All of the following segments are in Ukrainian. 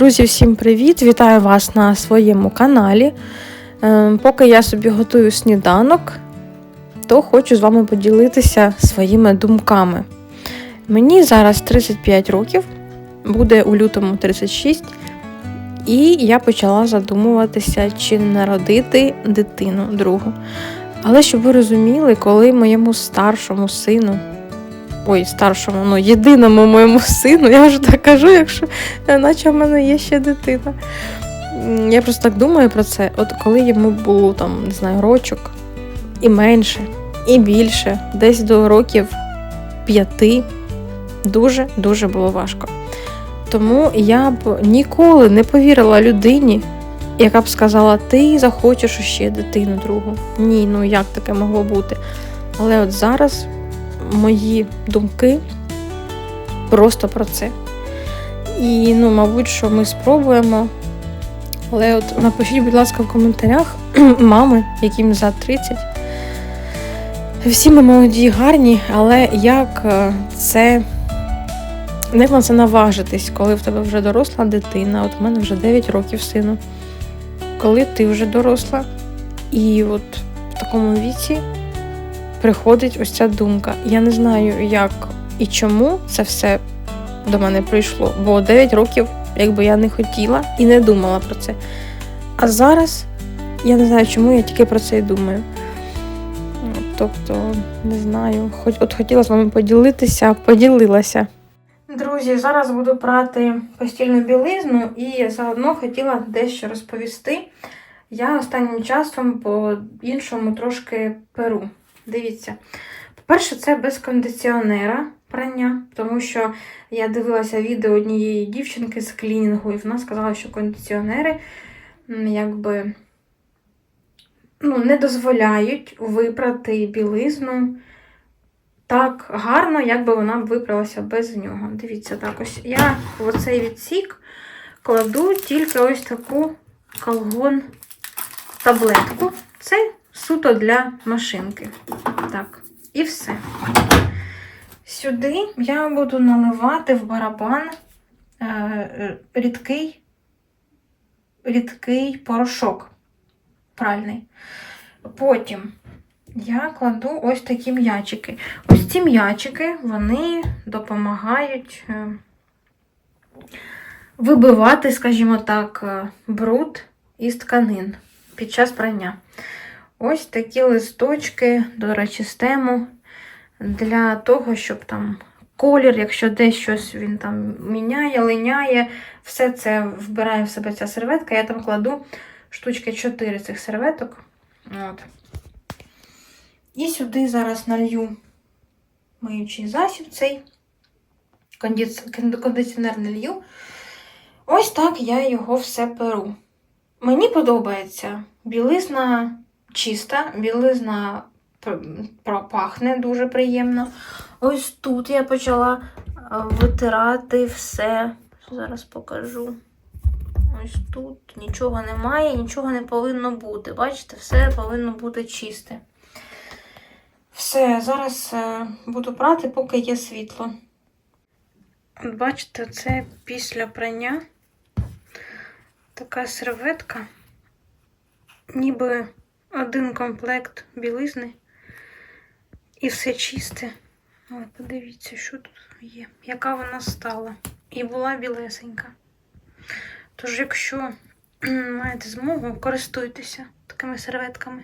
Друзі, всім привіт! Вітаю вас на своєму каналі. Е, Поки я собі готую сніданок, то хочу з вами поділитися своїми думками. Мені зараз 35 років, буде у лютому 36, і я почала задумуватися, чи народити дитину другу. Але щоб ви розуміли, коли моєму старшому сину, ой, старшому, ну єдиному моєму сину, я вже так кажу, якщо наче в мене є ще дитина. Я просто так думаю про це. От коли йому було там, не знаю, рочок, і менше, і більше, десь до років п'яти, дуже-дуже було важко. Тому я б ніколи не повірила людині, яка б сказала, ти захочеш ще дитину другу. Ні, ну як таке могло бути? Але от зараз мої думки просто про це. І, ну, мабуть, що ми спробуємо. Але от напишіть, будь ласка, в коментарях мами, яким за 30. Всі ми молоді гарні, але як е, це. Як на це наважитись, коли в тебе вже доросла дитина, от в мене вже 9 років сину. Коли ти вже доросла, і от в такому віці приходить ось ця думка. Я не знаю, як і чому це все до мене прийшло, бо 9 років, якби я не хотіла і не думала про це. А зараз я не знаю, чому я тільки про це і думаю. Тобто, не знаю, хоч от хотіла з вами поділитися, поділилася. Друзі, зараз буду прати постільну білизну і заодно хотіла дещо розповісти. Я останнім часом по-іншому трошки перу. Дивіться. По-перше, це без кондиціонера прання, тому що я дивилася відео однієї дівчинки з клінінгу, і вона сказала, що кондиціонери якби ну, не дозволяють випрати білизну так гарно, як би вона випралася без нього. Дивіться, так ось я в оцей відсік кладу тільки ось таку колгон таблетку. Це суто для машинки. Так, і все. Сюди я буду наливати в барабан е, е, рідкий, рідкий порошок пральний. Потім я кладу ось такі м'ячики. Ось ці м'ячики, вони допомагають е, вибивати, скажімо так, е, бруд із тканин під час прання. Ось такі листочки, до речі, стему для того, щоб там колір, якщо десь щось він там міняє, линяє, все це вбирає в себе ця серветка. Я там кладу штучки 4 цих серветок. От. І сюди зараз налью миючий засіб цей кондиціонер не лью. Ось так я його все перу. Мені подобається білизна чиста, білизна пропахне дуже приємно. Ось тут я почала витирати все. Зараз покажу. Ось тут нічого немає, нічого не повинно бути. Бачите, все повинно бути чисте. Все, зараз е, буду прати, поки є світло. Бачите, це після прання така серветка, ніби один комплект білизни і все чисте. Але подивіться, що тут є, яка вона стала. І була білесенька. Тож, якщо маєте змогу, користуйтеся такими серветками.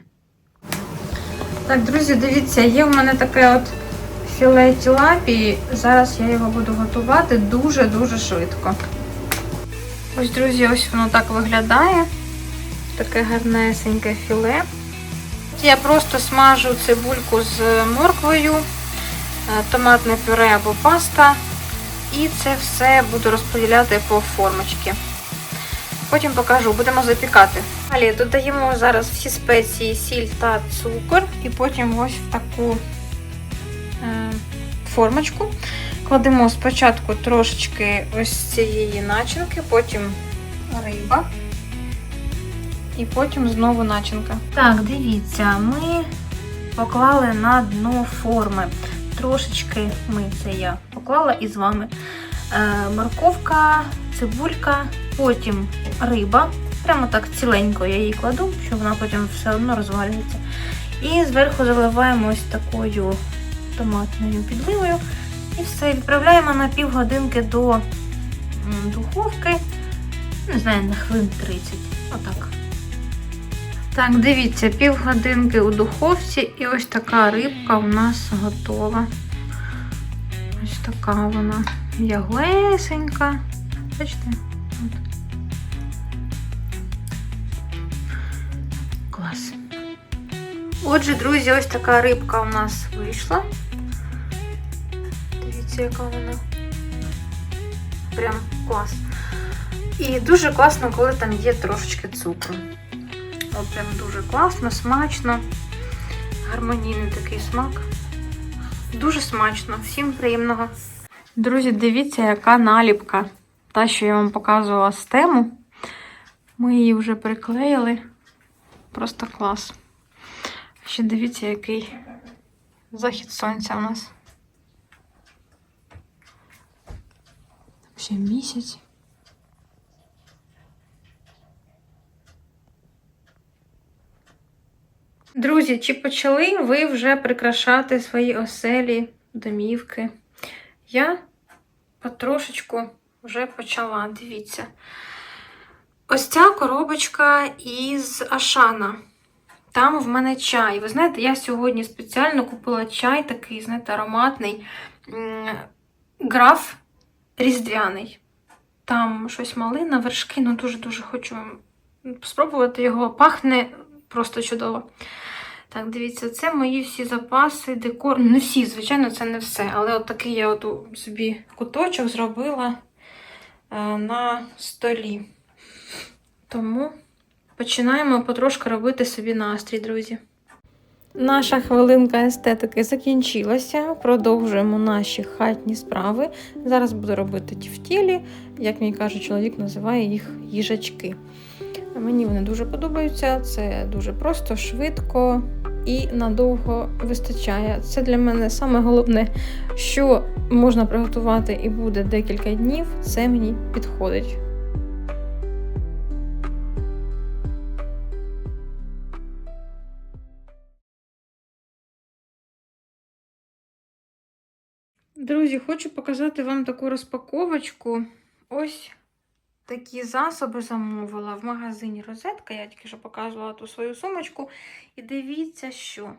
Так, друзі, дивіться, є в мене таке от філе тілапії. Зараз я його буду готувати дуже-дуже швидко. Ось, друзі, ось воно так виглядає. Таке гарнесеньке філе. Я просто смажу цибульку з морквою, е, томатне пюре або паста. І це все буду розподіляти по формочці. Потім покажу, будемо запікати. Далі додаємо зараз всі спеції, сіль та цукор. І потім ось в таку е, формочку. Кладемо спочатку трошечки ось цієї начинки, потім риба. І потім знову начинка. Так, дивіться, ми поклали на дно форми. Трошечки ми це я поклала і з вами е, морковка, цибулька, потім риба. Прямо так ціленько я її кладу, щоб вона потім все одно розвалюється. І зверху заливаємо ось такою томатною підливою. І все, відправляємо на півгодинки до духовки. Не знаю, на хвилин 30. Отак. Так, дивіться, півгодинки у духовці і ось така рибка у нас готова. Ось така вона м'яглесенька. Бачите? От. Клас. Отже, друзі, ось така рибка у нас вийшла. Дивіться, яка вона. Прям клас. І дуже класно, коли там є трошечки цукру. Прям дуже класно, смачно. Гармонійний такий смак. Дуже смачно, всім приємного. Друзі, дивіться, яка наліпка. Та, що я вам показувала з тему. Ми її вже приклеїли. Просто клас. Ще дивіться, який захід сонця у нас. Ще місяць. Друзі, чи почали ви вже прикрашати свої оселі, домівки? Я потрошечку вже почала, дивіться. Ось ця коробочка із Ашана. Там в мене чай. Ви знаєте, я сьогодні спеціально купила чай такий, знаєте, ароматний граф різдвяний. Там щось малина, вершки, ну дуже-дуже хочу спробувати його. Пахне просто чудово. Так, дивіться, це мої всі запаси, декор. Не всі, звичайно, це не все. Але от такий я от собі куточок зробила е, на столі. Тому починаємо потрошки робити собі настрій, друзі. Наша хвилинка естетики закінчилася. Продовжуємо наші хатні справи. Зараз буду робити ті в тілі, як мій каже, чоловік називає їх їжачки. Мені вони дуже подобаються. Це дуже просто, швидко і надовго вистачає. Це для мене саме головне, що можна приготувати і буде декілька днів. Це мені підходить. Друзі, хочу показати вам таку розпаковочку. Ось такі засоби замовила в магазині Розетка. Я тільки що показувала ту свою сумочку. І дивіться, що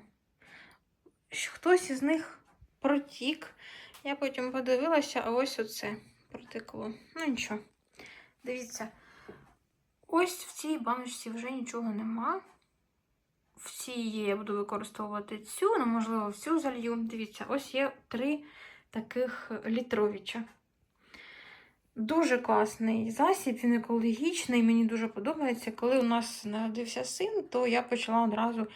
Що хтось із них протік. Я потім подивилася, а ось оце протекло. Ну нічого. Дивіться, ось в цій баночці вже нічого нема. В цій є, я буду використовувати цю, ну, можливо, всю залью. Дивіться, ось є три таких літровіча. Дуже класний засіб, він екологічний, мені дуже подобається. Коли у нас народився син, то я почала одразу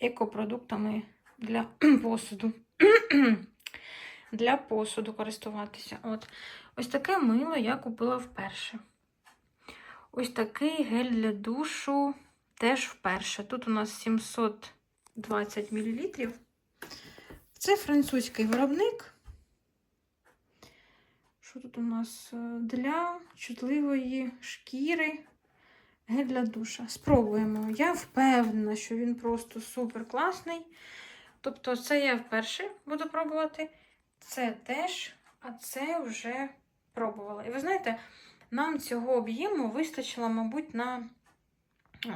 екопродуктами для посуду. для посуду користуватися. От. Ось таке мило я купила вперше. Ось такий гель для душу теж вперше. Тут у нас 720 мл. Це французький виробник. Що тут у нас е, для чутливої шкіри гель для душа. Спробуємо. Я впевнена, що він просто супер класний. Тобто, це я вперше буду пробувати. Це теж, а це вже пробувала. І ви знаєте, нам цього об'єму вистачило, мабуть, на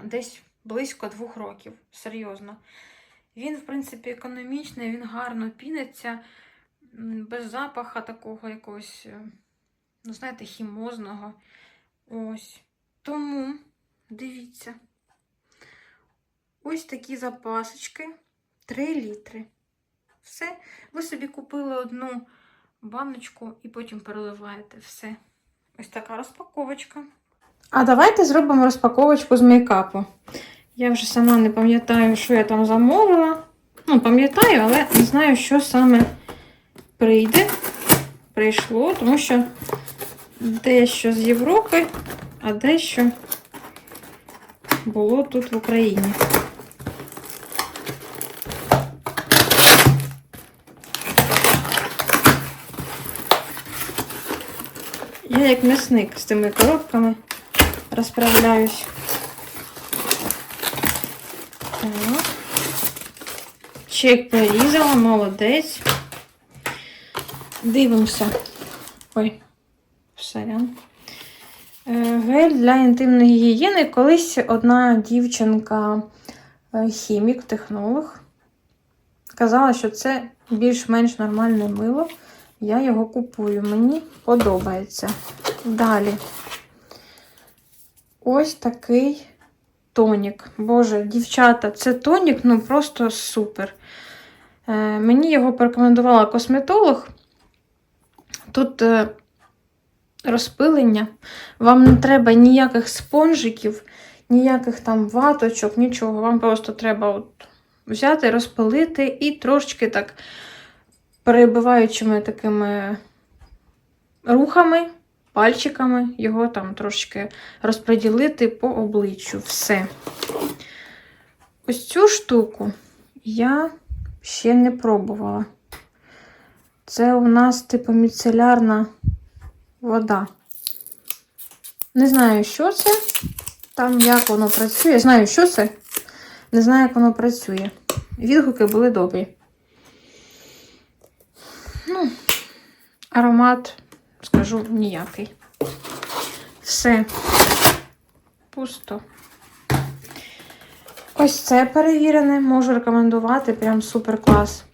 десь близько двох років. Серйозно. Він, в принципі, економічний, він гарно піниться без запаха такого якогось, е, ну, знаєте, хімозного. Ось. Тому дивіться. Ось такі запасочки. 3 літри. Все. Ви собі купили одну баночку і потім переливаєте все. Ось така розпаковочка. А давайте зробимо розпаковочку з мейкапу. Я вже сама не пам'ятаю, що я там замовила. Ну, пам'ятаю, але не знаю, що саме прийде, прийшло, тому що дещо з Європи, а дещо було тут в Україні. Я як м'ясник з тими коробками розправляюсь. Так. Чек порізала, молодець. Дивимося. Ой, сорян. Е, Гель для інтимної гігієни. Колись одна дівчинка, е, технолог, казала, що це більш-менш нормальне мило. Я його купую. Мені подобається. Далі. Ось такий тонік. Боже, дівчата, це тонік, ну просто супер. Е, мені його порекомендувала косметолог. Тут е, розпилення. Вам не треба ніяких спонжиків, ніяких там ваточок, нічого. Вам просто треба от взяти, розпилити і трошечки так перебиваючими такими рухами, пальчиками його там трошки розподілити по обличчю. Все. Ось цю штуку я ще не пробувала. Це у нас типу міцелярна вода. Не знаю, що це. Там як воно працює. Знаю, що це. Не знаю, як воно працює. Відгуки були добрі. Ну, аромат, скажу, ніякий. Все. Пусто. Ось це перевірене, можу рекомендувати, прям супер клас.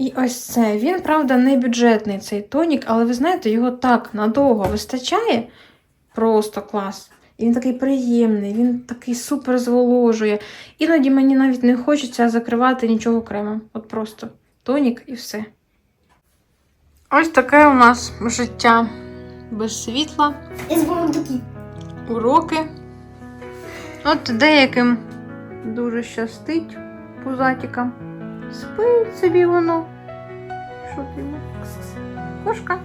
І ось це. Він, правда, не бюджетний цей тонік, але ви знаєте, його так надовго вистачає. Просто клас. І він такий приємний, він такий супер зволожує. Іноді мені навіть не хочеться закривати нічого кремом. От просто тонік і все. Ось таке у нас життя без світла, Я зберу такі. уроки. От деяким дуже щастить пузатікам. Спить собі воно. Що ти? Кошка.